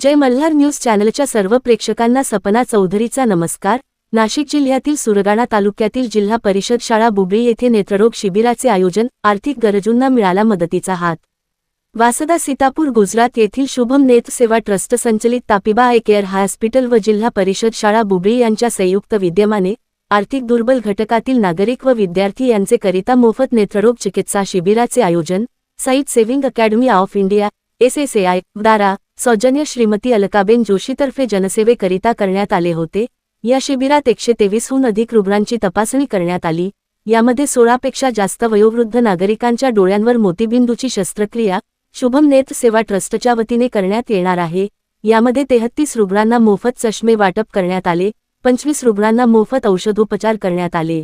जय Malhar news चॅनलच्या सर्व प्रेक्षकांना सपना चौधरीचा नमस्कार. नाशिक जिल्ह्यातील सुरगाणा तालुक्यातील जिल्हा परिषद शाळा बुबळी येथे नेत्ररोग शिबिराचे आयोजन आर्थिक गरजूंना मिळाला मदतीचा हात. वासदा सीतापूर गुजरात येथील शुभम नेत सेवा ट्रस्ट संचलित तापिबा आय केअर हॉस्पिटल व जिल्हा परिषद शाळा बुबळी यांच्या संयुक्त विद्यमाने आर्थिक दुर्बल घटकातील नागरिक व विद्यार्थी यांचे करिता मोफत नेत्ररोग चिकित्सा शिबिराचे आयोजन sight saving academy of India SSAI दारा सौजन्य श्रीमती अलकाबेन जोशीतर्फे जनसेवेकरिता करण्यात आले होते. या शिबिरात एकशे तेवीसहून अधिक रुग्णांची तपासणी करण्यात आली. यामध्ये सोळापेक्षा जास्त वयोवृद्ध नागरिकांच्या डोळ्यांवर मोतीबिंदूची शस्त्रक्रिया शुभम नेत्र सेवा ट्रस्टच्या वतीने करण्यात येणार आहे. यामध्ये तेहत्तीस रुग्णांना मोफत चष्मे वाटप करण्यात आले. पंचवीस रुग्णांना मोफत औषधोपचार करण्यात आले.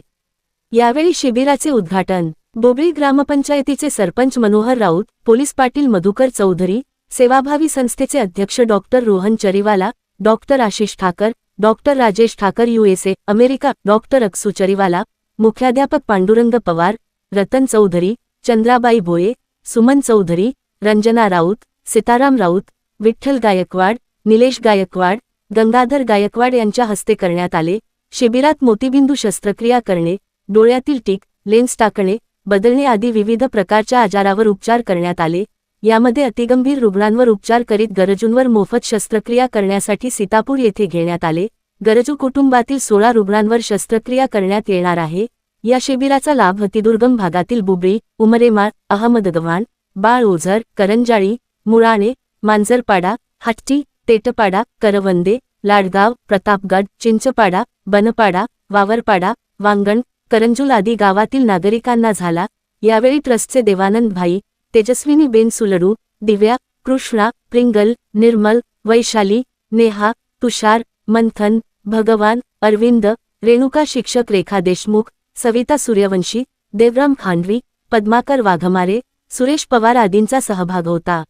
यावेळी शिबिराचे उद्घाटन बोबळी ग्रामपंचायतीचे सरपंच मनोहर राऊत पोलीस पाटील मधुकर चौधरी सेवाभावी संस्थेचे अध्यक्ष doctor Rohan Chariwala doctor Ashish Thakar doctor Rajesh Thakar USA America doctor Aksu Chariwala मुख्याध्यापक पांडुरंग पवार रतन चौधरी चंद्राबाई भोये सुमन चौधरी रंजना राऊत सीताराम राऊत विठ्ठल गायकवाड निलेश गायकवाड गंगाधर गायकवाड यांच्या हस्ते करण्यात आले. शिबिरात मोतीबिंदू शस्त्रक्रिया करणे डोळ्यातील टीक लेन्स टाकणे बदलणे आदी विविध प्रकारच्या आजारावर उपचार करण्यात आले. यामध्ये अतिगंभीर रुग्णांवर उपचार करीत गरजूंवर मोफत शस्त्रक्रिया करण्यासाठी सीतापूर येथे घेण्यात आले. गरजू कुटुंबातील सोळा रुग्णांवर शस्त्रक्रिया करण्यात येणार आहे. या शिबिराचा लाभ अतिदुर्गम भागातील बुबळी उमरेमाळ अहमदगव्हाण बाळ ओझर करंजाळी मुळाणे मांजरपाडा हट्टी तेटपाडा करवंदे लाडगाव प्रतापगड चिंचपाडा बनपाडा वावरपाडा वांगण करंजुल आदी गावातील नागरिकांना झाला. यावेळी ट्रस्टचे देवानंद भाई तेजस्विनी बेन सुलडू दिव्या कृष्णा प्रिंगल निर्मल वैशाली नेहा तुषार मंथन भगवान अरविंद रेणुका शिक्षक रेखा देशमुख सविता सूर्यवंशी देवराम खांडवी पद्माकर वाघमारे सुरेश पवार आदींचा सहभाग होता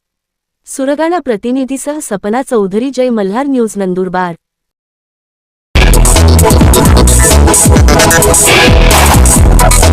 Surgana प्रतिनिधीसह Sapna Chaudhari Jai Malhar news Nandurbar Thank you.